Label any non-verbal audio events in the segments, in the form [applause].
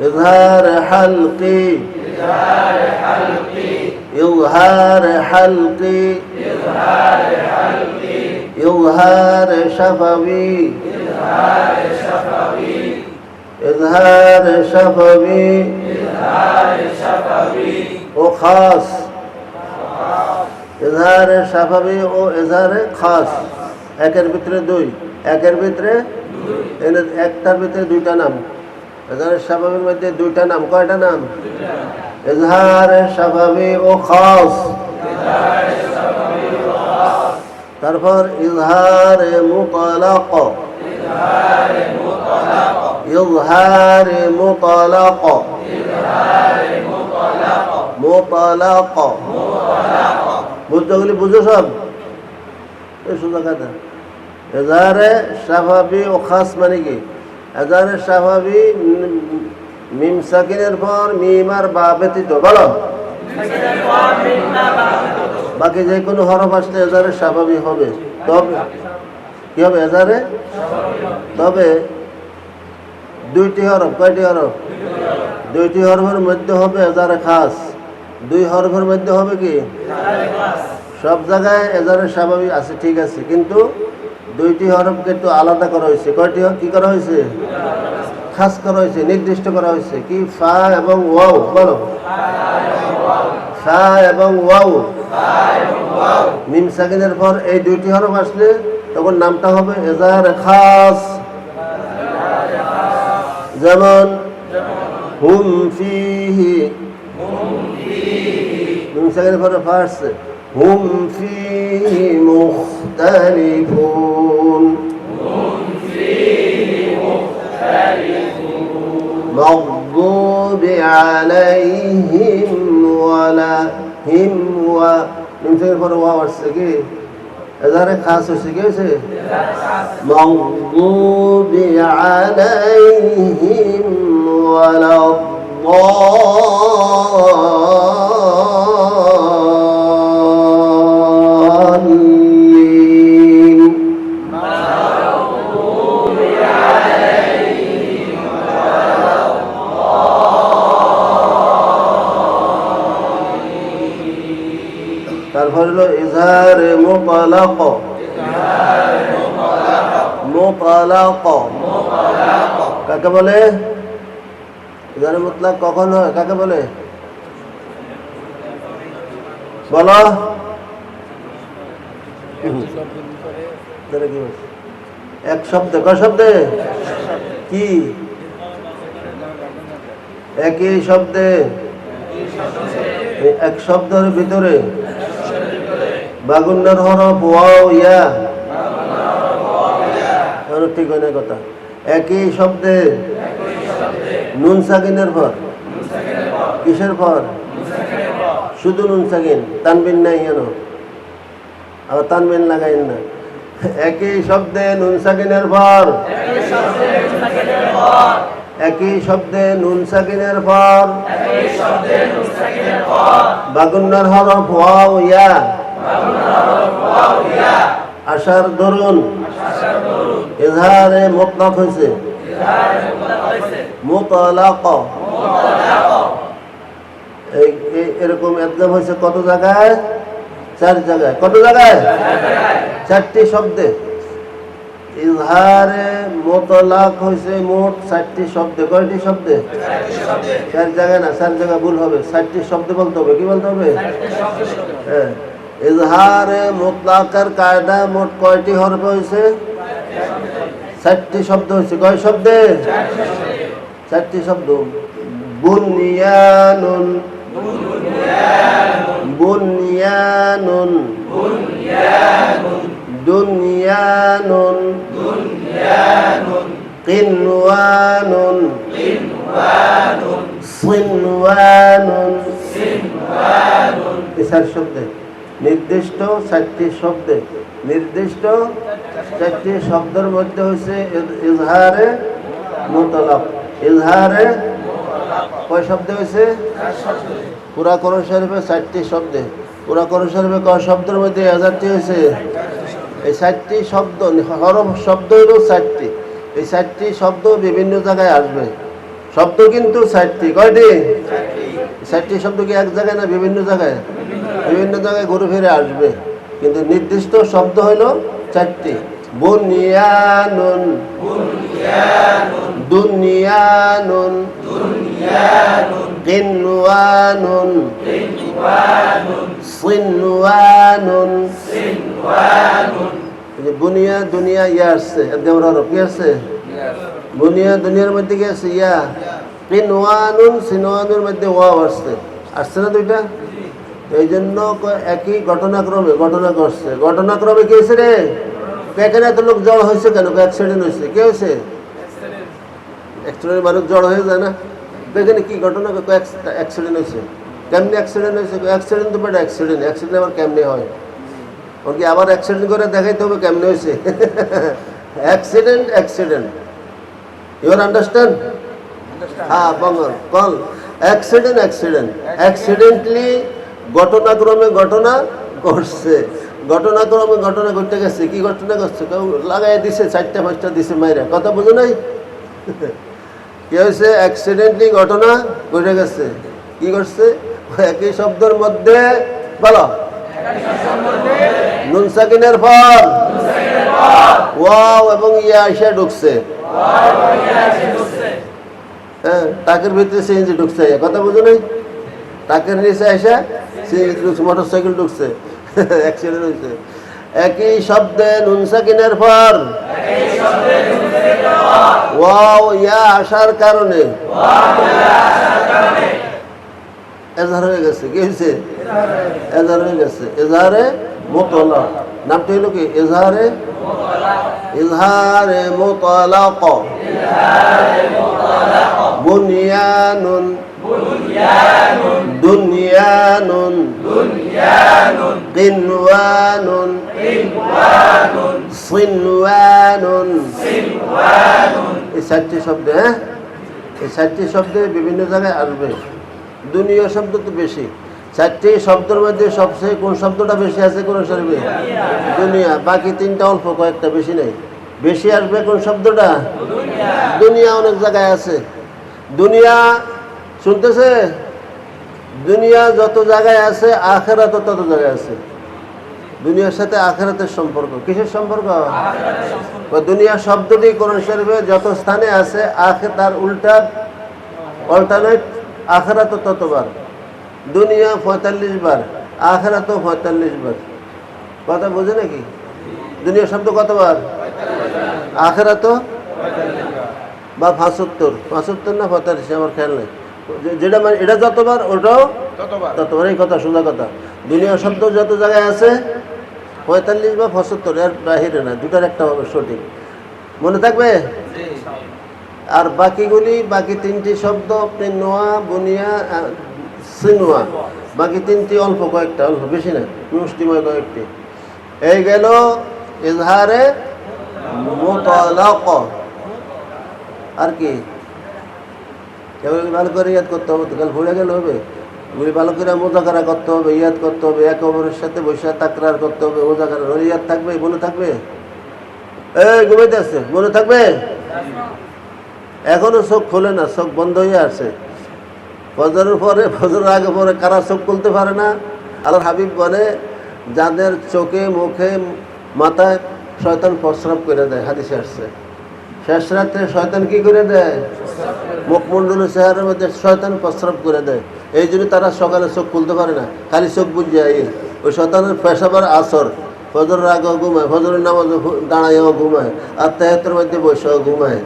إظهار حلقي إظهار حلقي إظهار شفوي إظهار شفوي وخاص এজাহারে সাফাবি ও এজাহারে খাস একের ভিতরে দুই একের ভিতরে এনে একটার ভিতরে দুইটা নাম এজাহারে সাফাবির মধ্যে দুইটা নাম, কয়টা নাম? এজাহারে সাফাবি ও খাস। তারপর ইজহারে মুতালাক। ইজহারে মুতালাক। মুতালাক। বুঝতে গেলে বুঝো সব? এই কথা। এজাহারে সাফাবি ও খাস মানে কি? সাফাবি উম, মিম সাকিনের পর মিম আর বা ব্যতীত বলো। বাকি যে কোনো হরফ আসলে এজাহারে স্বাভাবিক হবে। তবে কি হবে এজাহারে তবে দুইটি হরফ কয়টি হরফ? দুইটি হরফের মধ্যে হবে এজাহারে খাস। দুই হরফের মধ্যে হবে কি? সব জায়গায় এজাহারে স্বাভাবিক আছে ঠিক আছে। কিন্তু দুইটি হরফকে একটু আলাদা করা হয়েছে। কয়টি কি করা হয়েছে? খাস করা হয়েছে, নির্দিষ্ট করা হয়েছে। কি? ফা এবং ওয়াও, বলো। ফা এবং ওয়াও। মিম সাকিনের পর এই দুইটি হরফ আসলে তখন নামটা হবে এজাহার খাস। যেমন, হুম ফিহি। মিম সাকিনের পরে ফা আসছে। হুম ফিহি মুখতালিফুন مغضوب عليهم ولا هم و নিমসের পরে ওয়া আসছে কি এজারে খাস হয়েছে কি হয়েছে مغضوب عليهم ولا ইজহার মুতালাক মুতালাক কাকে বলে? ইজহার মুতলাক কখন হয়? কাকে বলে? বলো? এক শব্দে, ক শব্দে? কি? একই শব্দে। এক শব্দের ভিতরে। বাগুন্নার হরফ ওয়াও, ইয়া। ঠিক হয় না কথা? একই শব্দে নুন সাকিনের পর। কিসের পর? শুধু নুন সাকিন, তানবিন নাই কেন? আবার তানবিন লাগাইন না। একই শব্দে নুন সাকিনের পর। একই শব্দে নুন সাকিনের পর। বাগুন্নার হরফ ওয়াও, ইয়া। আশার দরুন। ইজহারে মুতলাক হয়েছে মুতলাক। এরকম একদম হয়েছে কত জায়গায়? চার জায়গায়। কত জায়গায়? চারটি শব্দে। ইজহারে মোতলাক হয়েছে মোট চারটি শব্দে। কয়টি শব্দে? চার জায়গায় না, চার জায়গায় ভুল হবে। চারটি শব্দ বলতে হবে। কি বলতে হবে? হ্যাঁ। ইজহারে মুতলাকের কায়দা মোট কয়টি হরফ হয়েছে চারটি শব্দ হয়েছে কয় শব্দে? চারটি শব্দ। বুনিয়ানুন। বুনিয়ানুন। দুনিয়ানুন। কিনওয়ানুন সিনওয়ানুন। এই চার শব্দে। নির্দিষ্ট চারটি শব্দে, নির্দিষ্ট চারটি শব্দের মধ্যে হচ্ছে ইজ- ইজহারে মুতলাক ইজহারে কয় শব্দে হয়েছে পুরা করণ শরীফে চারটি শব্দে। পুরা করণ শরীফে কয় শব্দের মধ্যে হাজারটি হয়েছে এই চারটি শব্দ, হরফ শব্দ হইল চারটি। এই চারটি শব্দ বিভিন্ন জায়গায় আসবে। শব্দ কিন্তু ষাটটি কয়টি? ষাটটি শব্দ কি এক জায়গায় না বিভিন্ন জায়গায়? বিভিন্ন জায়গায় ঘুরে ফিরে আসবে। কিন্তু নির্দিষ্ট শব্দ হলো চারটি। বুনিয়া, দুনিয়া, ইয়া আসছে। একদম রব কি আসছে বুনিয়া, দুনিয়ার মধ্যে কি আছে? ইয়া। কিনওয়ানুন সিনওয়ানুর মধ্যে ওয়াও আসছে। আসছে না দুইটা? এই জন্য একই ঘটনাক্রমে ঘটনা ঘটছে ঘটনাক্রমে কি হয়েছে রে? এখানে এত লোক জড় হয়েছে কেন? অ্যাক্সিডেন্ট হয়েছে। কে হয়েছে? অ্যাক্সিডেন্ট মানুষ জড় হয়ে যায় না। তো এখানে কি ঘটনা অ্যাক্সিডেন্ট হয়েছে। কেমনি অ্যাক্সিডেন্ট হয়েছে? অ্যাক্সিডেন্ট তো বেটা অ্যাক্সিডেন্ট অ্যাক্সিডেন্ট আবার কেমনি হয়? ওর কি আবার অ্যাক্সিডেন্ট করে দেখাইতে হবে কেমনি হয়েছে? অ্যাক্সিডেন্ট অ্যাক্সিডেন্ট ইউর আন্ডারস্ট্যান্ড হ্যাঁ বঙ্গল কল অ্যাক্সিডেন্ট অ্যাক্সিডেন্ট অ্যাক্সিডেন্টলি ঘটনাক্রমে ঘটনা ঘটছে। ঘটনাক্রমে ঘটনা ঘটতে গেছে। কি ঘটনা ঘটছে? কেউ লাগাই দিছে, চারটা পাঁচটা দিছে মাইরা। কথা বুঝো নাই? [laughs] কি হয়েছে? অ্যাক্সিডেন্টলি ঘটনা ঘটে গেছে। কি করছে একই শব্দের মধ্যে বলো। নুন সাকিনের পর ওয়াও, এবং ইয়া এসে ঢুকছে। হ্যাঁ টাকের ভিতরে সিএনজি ঢুকছে। কথা বুঝো নাই? টাকের নিচে এসে ঢুকছে মোটর ঢুকছে। অ্যাক্সিডেন্ট হয়েছে। একই শব্দে নুন সাকিনের পর। ওয়াও, ইয়া আসার কারণে। এজাহার হয়ে গেছে, কি হয়েছে? এজাহার হয়ে গেছে। এজাহারে মোতলা। নামটা হইল কি? এজাহারে ইজহারে মোতলাক। বুনিয়ানুন কিনওয়ানুন সিনওয়ানুন। এই চারটি শব্দ হ্যাঁ? এই চারটি শব্দে বিভিন্ন জায়গায় আসবে। দুনিয়া শব্দ তো বেশি। চারটি শব্দের মধ্যে সবচেয়ে কোন শব্দটা বেশি আছে কোন শরীরে দুনিয়া। বাকি তিনটা অল্প কয়েকটা বেশি নেই। বেশি আসবে কোন শব্দটা? দুনিয়া অনেক জায়গায় আছে। দুনিয়া শুনতেছে? দুনিয়া যত জায়গায় আছে আখেরা তো তত জায়গায় আছে। দুনিয়ার সাথে আখেরাতের সম্পর্ক। কিসের সম্পর্ক? দুনিয়া শব্দটি কোরআন শরীফে যত স্থানে আছে আখে তার উল্টা অল্টারনেট আখেরা তো ততবার। দুনিয়া পঁয়তাল্লিশ বার আখেরা তো পঁয়তাল্লিশ বার। কথা বোঝে নাকি? দুনিয়া শব্দ কতবার? আখেরা তো বা পাঁচাত্তর। পাঁচাত্তর না পঁয়তাল্লিশ? আমার খেয়াল নেই। যেটা মানে এটা যতবার ওটাও ততবার। এই কথা সোজা কথা। দুনিয়া শব্দ যত জায়গায় আছে পঁয়তাল্লিশ বা পঁচাত্তর এর বাহিরে না দুটার একটা হবে সঠিক। মনে থাকবে? আর বাকিগুলি বাকি তিনটি শব্দ আপনি নোয়া বুনিয়া সিনোয়া। বাকি তিনটি অল্প কয়েকটা অল্প বেশি না মুষ্টিময় কয়েকটি। এই গেল ইজহারে মুতালাক। আর কি? এগুলি ভালো করে ইয়াদ করতে হবে, তো কাল ভুলে গেলে হবে। এগুলি ভালো করে মোজাকারা করতে হবে, ইয়াদ করতে হবে, এক অপরের সাথে বসে তাকরার করতে হবে মোজাকারা ইয়াদ থাকবে, মনে থাকবে? এই, ঘুমাইতে আছে, মনে থাকবে? এখনও চোখ খোলে না, চোখ বন্ধ হয়ে আছে। ফজরের পরে, ফজরের আগে পরে কারা চোখ খুলতে পারে না? আল্লাহ হাবিব বলে, যাদের চোখে, মুখে, মাথায় শয়তান প্রস্রাব করে দেয়, হাদিসে আসছে। শেষ রাত্রে শয়তান কি করে দেয়? মুখমণ্ডলের চেহারার মধ্যে শয়তান প্রস্রাব করে দেয়। এই জন্য তারা সকালে চোখ খুলতে পারে না, খালি চোখ বুঝে ওই শয়তানের পেশাবার আসর। ফজরের আগেও ঘুমায়, ফজরের নামাজ দাঁড়াইও ঘুমায়, আর তেহাত্তর মধ্যে বসেও ঘুমায়।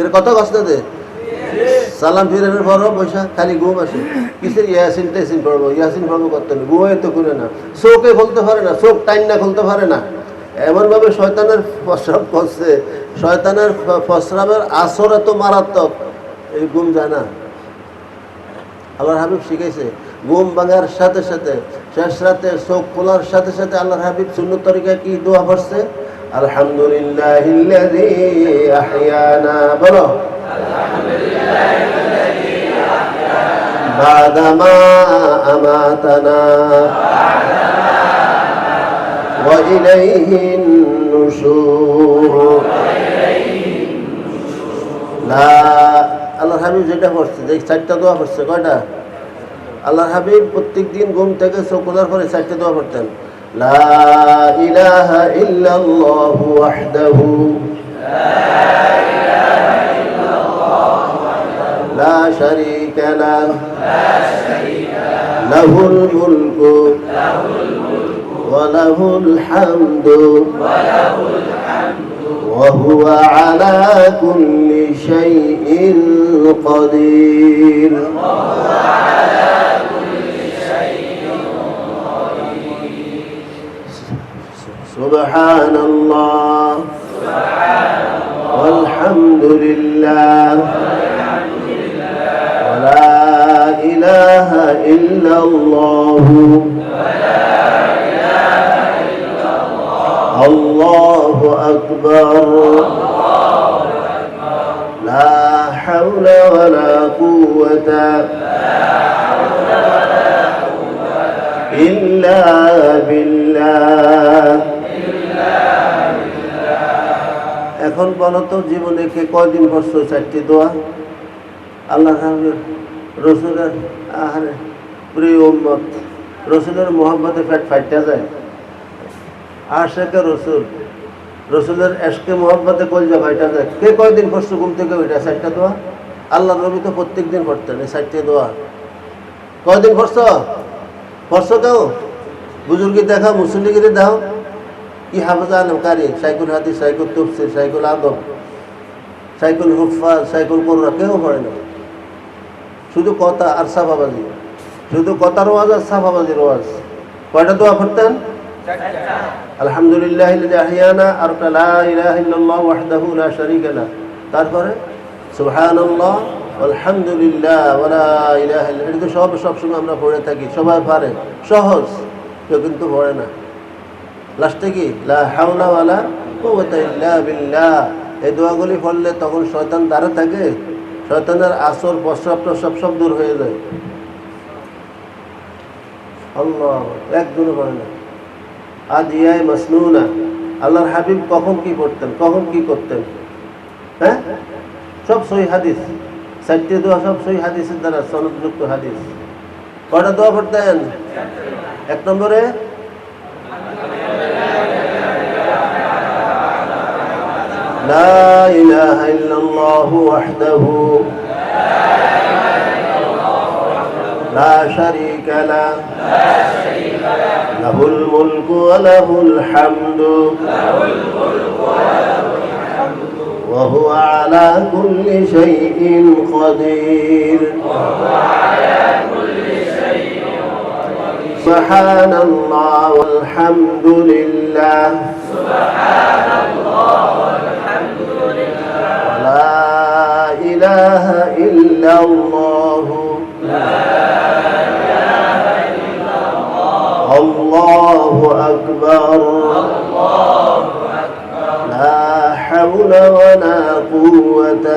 এর কত কষ্ট দে। সালাম ফিরানোর পরও পয়সা খালি ঘুম আসে। কিসের ইয়াসিন টেসিন পড়ব ইয়াসিন পড়ব করতে না ঘুমাই তো করে না। চোখে খুলতে পারে না, চোখ টাইন না খুলতে পারে না। এমনভাবে শয়তানের প্রস্রাব করছে। শয়তানের প্রস্রাবের আসর এত মারাত্মক। এই গুম যায় না। আল্লাহর হাবিব শিখেছে গুম ভাঙার সাথে সাথে, শেষ রাতে চোখ খোলার সাথে সাথে আল্লাহর হাবিব শূন্য তরিকা কি দোয়া পড়ছে আলহামদুলিল্লাহ বলো। বাদামা আমাতানা। وإليه النشور لا আল্লাহ হাবিব যেটা পড়ছে যে চারটা দোয়া পড়ছে কয়টা আল্লাহ হাবিব প্রত্যেক দিন ঘুম থেকে চোখদার পরে চারটে দোয়া পড়তেন লা ইলাহা ইল্লাল্লাহু ওয়াহদাহু لا شريك له له الملك وله الحمد. وله الحمد وهو على كل شيء قدير. سبحان الله سبحان الله والحمد لله والحمد لله ولا إله إلا الله. ولا الله أكبر لا حول ولا قوة إلا بالله এখন বলো তো জীবনে কে কয়দিন করছো চারটি দোয়া আল্লাহ সাহেবের রসুলের আহারে প্রিয় উম্মত রসুলের মোহাম্মতে ফ্যাট ফাইটটা যায় আশেকে রসুল। রসুলের এসকে মোহাম্মতে কলজা ফাইটা যায় কে কয়দিন করছ ঘুম থেকে ওইটা চারটা দোয়া? আল্লাহ নবী তো প্রত্যেক দিন পড়তেন এই চারটে দোয়া। কয়দিন পড়ছ পড়ছ কেউ? বুজুর্গি দেখা মুসল্লিগিরি দাও কি হাফাজা আলম কারি? সাইকুল হাদিস, সাইকুল তুফসির সাইকুল আদব, সাইকুল হুফাজ সাইকুল করুরা কেউ পড়ে না। শুধু কথা আর সাফাবাজি। শুধু কথার ওয়াজ আর সাফাবাজির ওয়াজ। কয়টা দোয়া করতেন? আলহামদুলিল্লাহ আহিয়ানা আর লা ইলাহা ইল্লাল্লাহ ওয়াহদাহু লা শারীকা লা তারপরে সুবহানাল্লাহ, আলহামদুলিল্লাহ ওয়ালা ইলাহা ইল্লা এটা সব সবসময় আমরা পড়ে থাকি, সবাই পারে। সহজ, কেউ কিন্তু পড়ে না। লাস্টে কি? লা হাওলা ওয়ালা কুওয়াতা ইল্লা বিল্লাহ। এই দোয়াগুলি পড়লে তখন শয়তান দ্বারা থাকে, শয়তানের আসর, প্রস্রাব প্রস্রাব সব দূর হয়ে যায়। আল্লাহ একজনও পারে না। আদিয়ায় মসনুনা। আল্লাহর হাবিব কখন কি করতেন, কখন কি করতেন? হ্যাঁ? সব সই হাদিস। চারটে দোয়া সব সই হাদিসের দ্বারা, সনদযুক্ত হাদিস। কটা দোয়া পড়তেন? এক নম্বরে? لا إله إلا الله وحده لا شريك له له الملك وله الحمد. وهو على كل شيء قدير. سبحان الله والحمد لله. ولا إله إلا الله. الله أكبر لا حول ولا قوة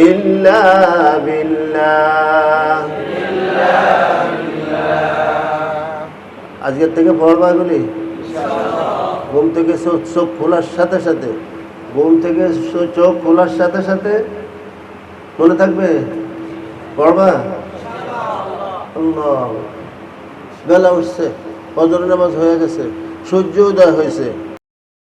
إلا بالله আজকের থেকে পড়বা এগুলি ঘুম থেকে চোখ চোখ খোলার সাথে সাথে ঘুম থেকে চো- চোখ খোলার সাথে সাথে মনে থাকবে পড়বা আল্লাহ বেলা উঠছে ফজর নামাজ হয়ে গেছে সূর্য উদয় হয়েছে।